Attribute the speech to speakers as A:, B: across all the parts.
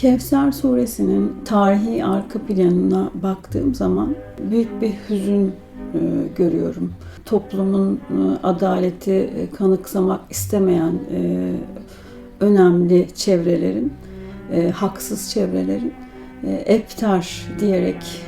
A: Kevser suresinin tarihi arka planına baktığım zaman büyük bir hüzün e, görüyorum. Toplumun e, adaleti e, kanıksamak istemeyen önemli çevrelerin, haksız çevrelerin Eptar diyerek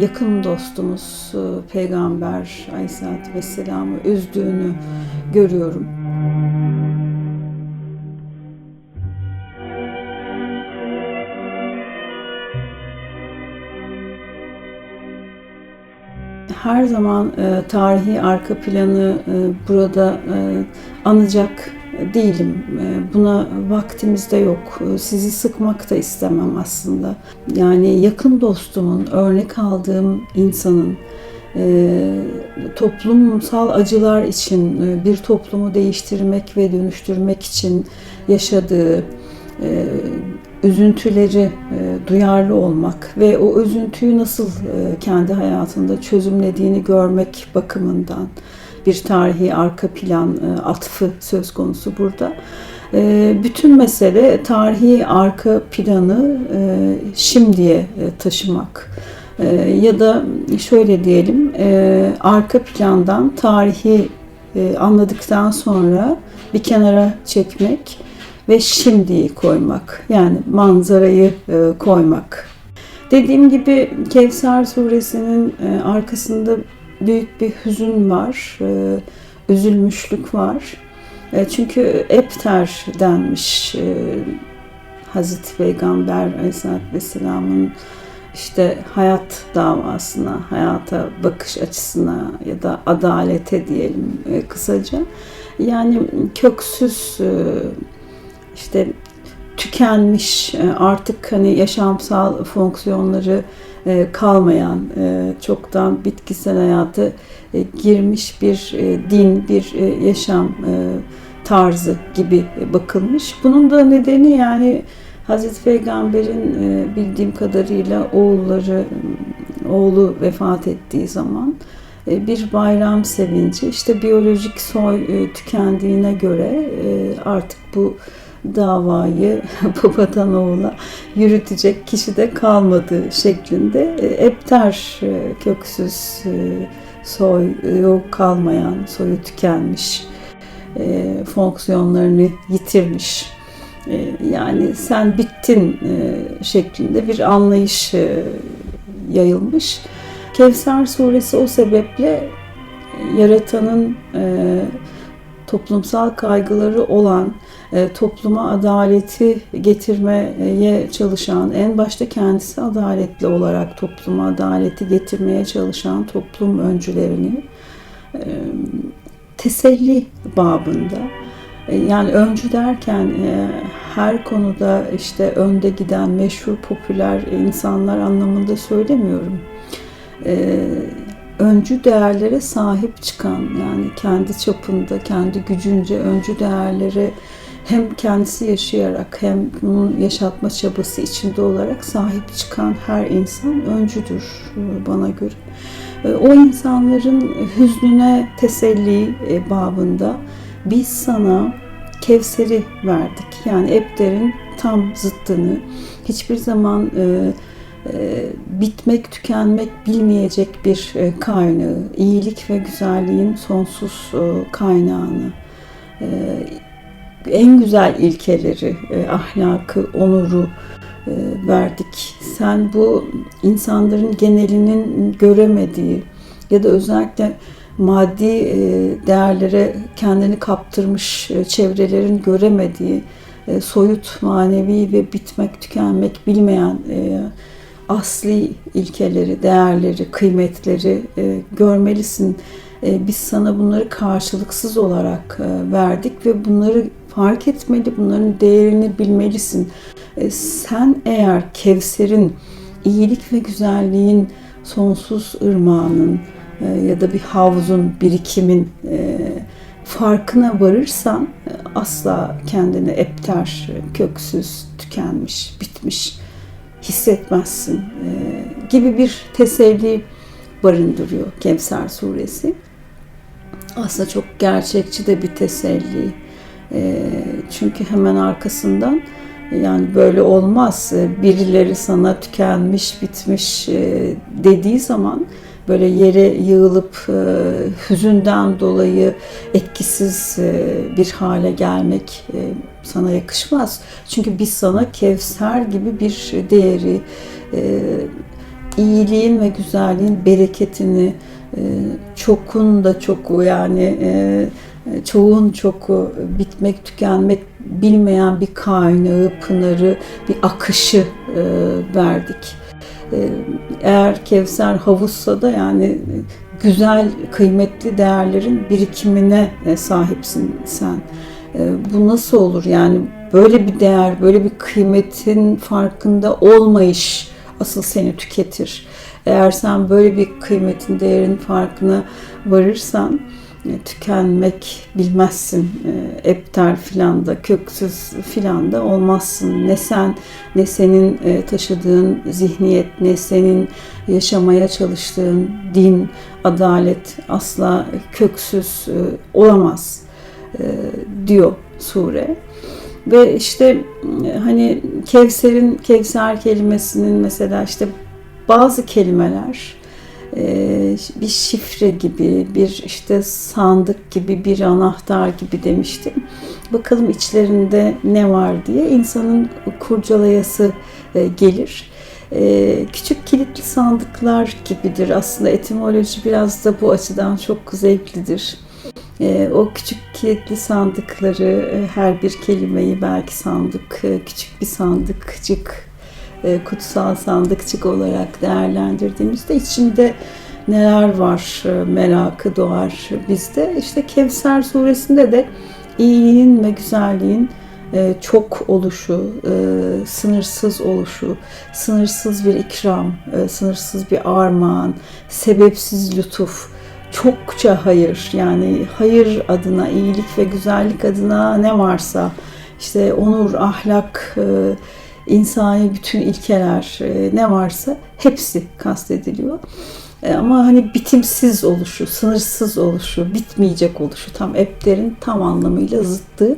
A: yakın dostumuz Peygamber Aleyhisselatü Vesselam'ı üzdüğünü görüyorum. Her zaman e, tarihi arka planı e, burada e, anacak değilim. E, buna vaktimiz de yok. E, Sizi sıkmak da istemem aslında. Yani yakın dostumun, örnek aldığım insanın e, toplumsal acılar için e, bir toplumu değiştirmek ve dönüştürmek için yaşadığı e, üzüntüleri e, duyarlı olmak ve o üzüntüyü nasıl e, kendi hayatında çözümlediğini görmek bakımından bir tarihi arka plan e, atfı söz konusu burada. E, bütün mesele tarihi arka planı şimdiye taşımak. Ya da şöyle diyelim arka plandan tarihi anladıktan sonra bir kenara çekmek ve şimdiyi koymak. Yani manzarayı e, koymak. Dediğim gibi Kevser suresinin e, arkasında büyük bir hüzün var, e, üzülmüşlük var. E, çünkü Epter denmiş e, Hazreti Peygamber Aleyhisselatü Vesselam'ın işte hayat davasına, hayata bakış açısına ya da adalete diyelim e, kısaca. Yani köksüz e, işte tükenmiş e, artık hani yaşamsal fonksiyonları e, kalmayan e, çoktan bitkisel hayatı girmiş bir din, bir yaşam tarzı gibi bakılmış. Bunun da nedeni yani Hazreti Peygamber'in bildiğim kadarıyla oğulları oğlu vefat ettiği zaman bir bayram sevinci işte biyolojik soy tükendiğine göre artık bu davayı babadan yürütecek kişi de kalmadığı şeklinde e, epter e, köksüz e, soy yok kalmayan soyu tükenmiş fonksiyonlarını yitirmiş yani sen bittin şeklinde bir anlayış yayılmış. Kevser suresi o sebeple yaratanın toplumsal kaygıları olan topluma adaleti getirmeye çalışan, en başta kendisi adaletli olarak topluma adaleti getirmeye çalışan toplum öncülerini e, teselli babında e, yani öncü derken her konuda işte önde giden meşhur popüler insanlar anlamında söylemiyorum. Öncü değerlere sahip çıkan yani kendi çapında, kendi gücünce öncü değerlere hem kendisi yaşayarak hem bunun yaşatma çabası içinde olarak sahip çıkan her insan öncüdür e, bana göre. E, o insanların hüznüne teselli e, babında biz sana Kevser'i verdik. Yani Ebder'in tam zıttını hiçbir zaman bitmek, tükenmek bilmeyecek bir kaynağı, iyilik ve güzelliğin sonsuz kaynağını en güzel ilkeleri, e, ahlakı, onuru e, verdik. Sen bu insanların genelinin göremediği ya da özellikle maddi e, değerlere kendini kaptırmış e, çevrelerin göremediği soyut, manevi ve bitmek, tükenmek bilmeyen asli ilkeleri, değerleri, kıymetleri görmelisin. Biz sana bunları karşılıksız olarak verdik ve bunları fark etmeli, bunların değerini bilmelisin. E, sen eğer Kevser'in, iyilik ve güzelliğin sonsuz ırmağının e, ya da bir havuzun, birikimin e, farkına varırsan asla kendini epter, köksüz, tükenmiş, bitmiş hissetmezsin gibi bir teselli barındırıyor Kevser suresi. Aslında çok gerçekçi de bir teselli. Ee, çünkü hemen arkasından Yani böyle olmaz. E, Birileri sana tükenmiş, bitmiş e, dediği zaman böyle yere yığılıp e, hüzünden dolayı etkisiz e, bir hale gelmek sana yakışmaz. Çünkü biz sana Kevser gibi bir değeri, iyiliğin ve güzelliğin bereketini, çokun da çoku yani çoğun çoku bitmek, tükenmek bilmeyen bir kaynağı, pınarı, bir akışı e, verdik. E, eğer Kevser havuzsa da yani güzel, kıymetli değerlerin birikimine e, sahipsin sen. E, bu nasıl olur? Yani böyle bir değer, böyle bir kıymetin farkında olmayış asıl seni tüketir. Eğer sen böyle bir kıymetin, değerin farkına varırsan e, tükenmek bilmezsin. E, epter filan da, köksüz filan da olmazsın. Ne sen, ne senin e, taşıdığın zihniyet, ne senin yaşamaya çalıştığın din, adalet asla köksüz olamaz diyor sure. Ve işte hani Kevser'in, Kevser kelimesinin mesela işte bazı kelimeler bir şifre gibi, bir işte sandık gibi, bir anahtar gibi demiştim. Bakalım içlerinde ne var diye insanın kurcalayası e, gelir. Ee, küçük kilitli sandıklar gibidir. Aslında etimoloji biraz da bu açıdan çok zevklidir. Ee, o küçük kilitli sandıkları, e, her bir kelimeyi belki sandık, e, küçük bir sandıkcık e, kutsal sandıkçık olarak değerlendirdiğimizde içinde neler var e, merakı doğar bizde. İşte Kevser suresinde de iyiliğin ve güzelliğin e, çok oluşu, sınırsız oluşu, sınırsız bir ikram, sınırsız bir armağan, sebepsiz lütuf, çokça hayır yani hayır adına, iyilik ve güzellik adına ne varsa işte onur, ahlak, insani bütün ilkeler e, ne varsa hepsi kastediliyor. E, ama hani bitimsiz oluşu, sınırsız oluşu, bitmeyecek oluşu tam Epter'in tam anlamıyla zıttı.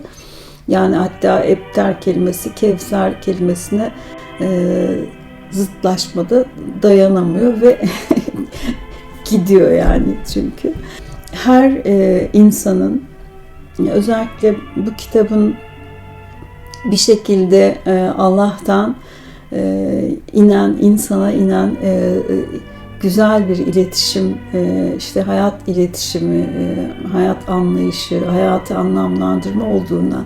A: Yani hatta Epter kelimesi Kevser kelimesine e, zıtlaşmada dayanamıyor ve gidiyor yani çünkü. Her e, insanın özellikle bu kitabın bir şekilde e, Allah'tan e, inen, insana inen e, güzel bir iletişim, işte hayat iletişimi, hayat anlayışı, hayatı anlamlandırma olduğuna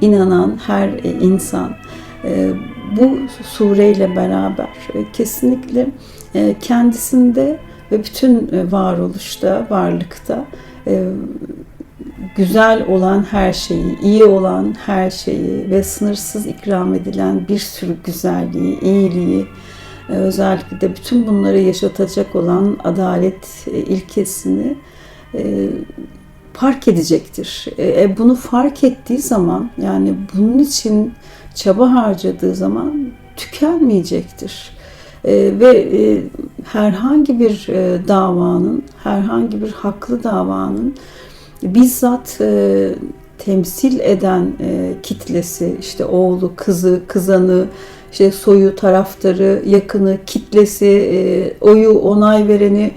A: inanan her insan bu sureyle beraber kesinlikle kendisinde ve bütün varoluşta, varlıkta güzel olan her şeyi, iyi olan her şeyi ve sınırsız ikram edilen bir sürü güzelliği, iyiliği, e, özellikle de bütün bunları yaşatacak olan adalet e, ilkesini e, fark edecektir. Bunu fark ettiği zaman yani bunun için çaba harcadığı zaman tükenmeyecektir. Ve herhangi bir davanın, herhangi bir haklı davanın bizzat e, temsil eden e, kitlesi işte oğlu, kızı, kızanı, işte soyu, taraftarı, yakını, kitlesi, e, oyu, onay vereni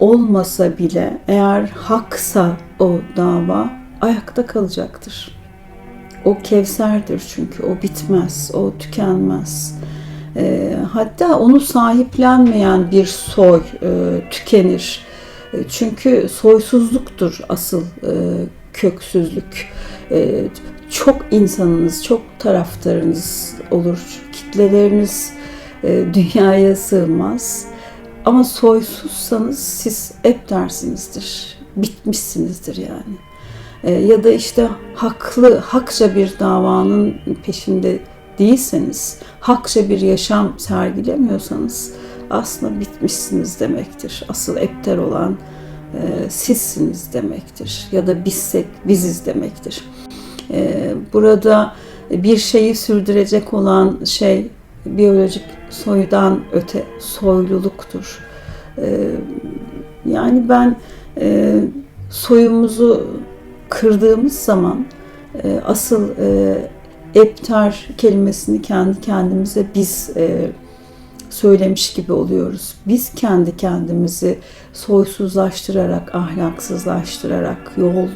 A: olmasa bile eğer haksa o dava ayakta kalacaktır. O kevserdir çünkü o bitmez, o tükenmez. E, hatta onu sahiplenmeyen bir soy e, tükenir çünkü soysuzluktur asıl e, köksüzlük. E, çok insanınız, çok taraftarınız olur. Kitleleriniz e, dünyaya sığmaz. Ama soysuzsanız siz hep dersinizdir. Bitmişsinizdir yani. E, ya da işte haklı, hakça bir davanın peşinde değilseniz, hakça bir yaşam sergilemiyorsanız aslında bitmişsiniz demektir. Asıl epter olan e, sizsiniz demektir. Ya da bizsek biziz demektir. E, burada bir şeyi sürdürecek olan şey biyolojik soydan öte soyluluktur. E, yani ben e, soyumuzu kırdığımız zaman e, asıl e, Eptar kelimesini kendi kendimize biz e, söylemiş gibi oluyoruz. Biz kendi kendimizi soysuzlaştırarak, ahlaksızlaştırarak, yol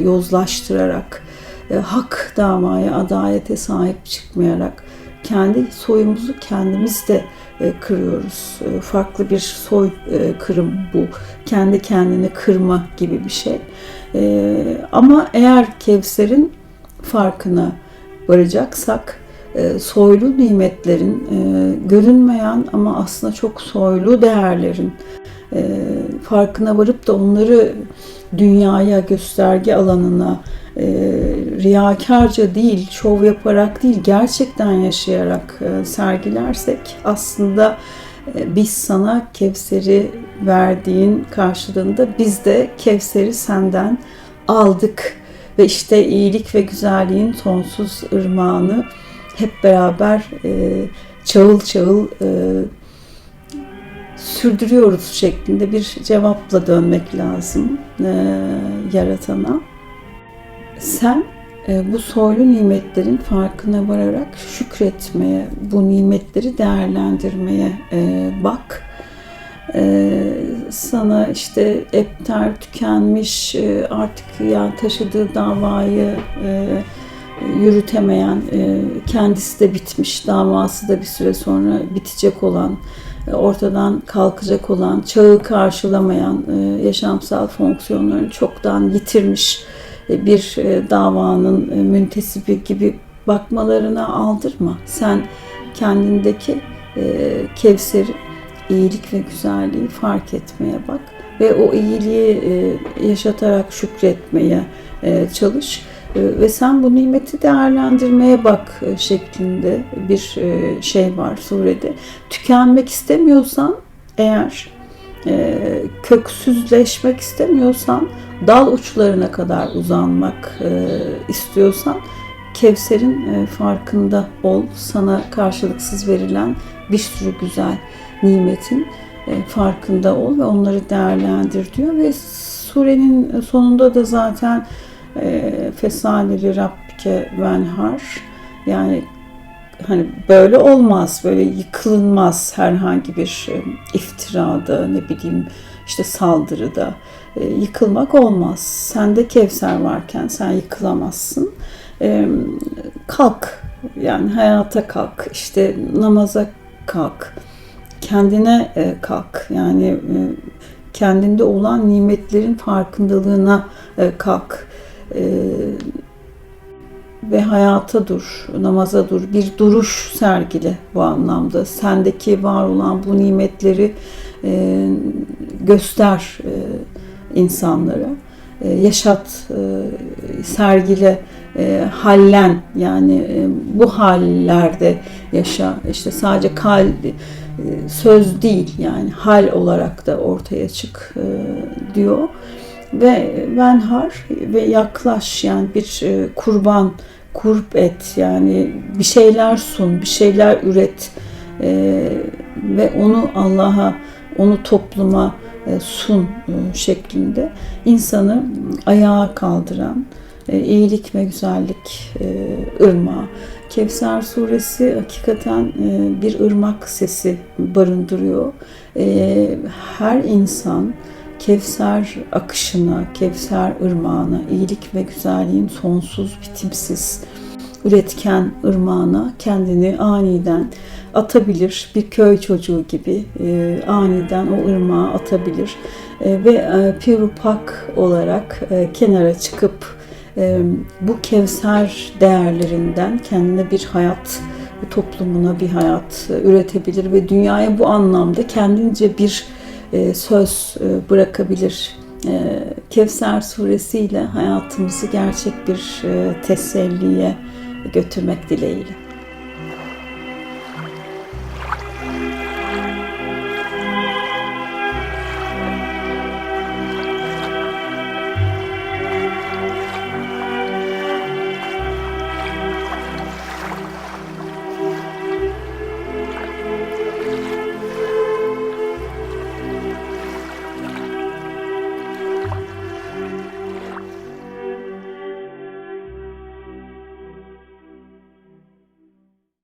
A: yozlaştırarak, e, hak davaya, adalete sahip çıkmayarak kendi soyumuzu kendimiz de e, kırıyoruz. E, farklı bir soy e, kırım bu. Kendi kendini kırma gibi bir şey. E, ama eğer Kevser'in farkına varacaksak e, soylu nimetlerin, e, görünmeyen ama aslında çok soylu değerlerin e, farkına varıp da onları dünyaya, gösterge alanına e, riyakarca değil, şov yaparak değil, gerçekten yaşayarak e, sergilersek aslında e, biz sana Kevser'i verdiğin karşılığında biz de Kevser'i senden aldık. Ve işte iyilik ve güzelliğin sonsuz ırmağını hep beraber e, çağıl çağıl e, sürdürüyoruz şeklinde bir cevapla dönmek lazım e, yaratana. Sen e, bu soylu nimetlerin farkına vararak şükretmeye, bu nimetleri değerlendirmeye e, bak. E, sana işte epter tükenmiş, e, artık ya taşıdığı davayı e, yürütemeyen, e, kendisi de bitmiş, davası da bir süre sonra bitecek olan, e, ortadan kalkacak olan, çağı karşılamayan, e, yaşamsal fonksiyonlarını çoktan yitirmiş bir davanın müntesibi gibi bakmalarına aldırma. Sen kendindeki Kevser'i, iyilik ve güzelliği fark etmeye bak ve o iyiliği yaşatarak şükretmeye çalış ve sen bu nimeti değerlendirmeye bak e, şeklinde bir e, şey var surede. Tükenmek istemiyorsan eğer e, köksüzleşmek istemiyorsan dal uçlarına kadar uzanmak istiyorsan Kevser'in farkında ol. Sana karşılıksız verilen bir sürü güzel nimetin farkında ol ve onları değerlendir diyor ve surenin sonunda da zaten e, fesalili Rabbike venhar yani hani böyle olmaz, böyle yıkılınmaz herhangi bir e, iftirada, ne bileyim işte saldırıda e, yıkılmak olmaz. Sende Kevser varken sen yıkılamazsın. E, kalk, yani hayata kalk, işte namaza kalk, kendine e, kalk, yani e, kendinde olan nimetlerin farkındalığına e, kalk. E, ve hayata dur, namaza dur, bir duruş sergile bu anlamda. Sendeki var olan bu nimetleri e, göster e, insanlara, e, yaşat, e, sergile, e, hallen yani e, bu hallerde yaşa. İşte sadece kal, e, söz değil yani hal olarak da ortaya çık e, diyor ve venhar ve yaklaş yani bir e, kurban kurp et yani bir şeyler sun, bir şeyler üret e, ve onu Allah'a, onu topluma e, sun şeklinde insanı ayağa kaldıran iyilik ve güzellik ırmağı. Kevser suresi hakikaten bir ırmak sesi barındırıyor. Her insan Kevser akışına, Kevser ırmağına, iyilik ve güzelliğin sonsuz, bitimsiz, üretken ırmağına kendini aniden atabilir. Bir köy çocuğu gibi e, aniden o ırmağa atabilir. E, ve e, pirupak olarak e, kenara çıkıp e, bu Kevser değerlerinden kendine bir hayat, toplumuna bir hayat e, üretebilir ve dünyaya bu anlamda kendince bir e, söz e, bırakabilir. E, Kevser suresiyle hayatımızı gerçek bir teselliye götürmek dileğiyle.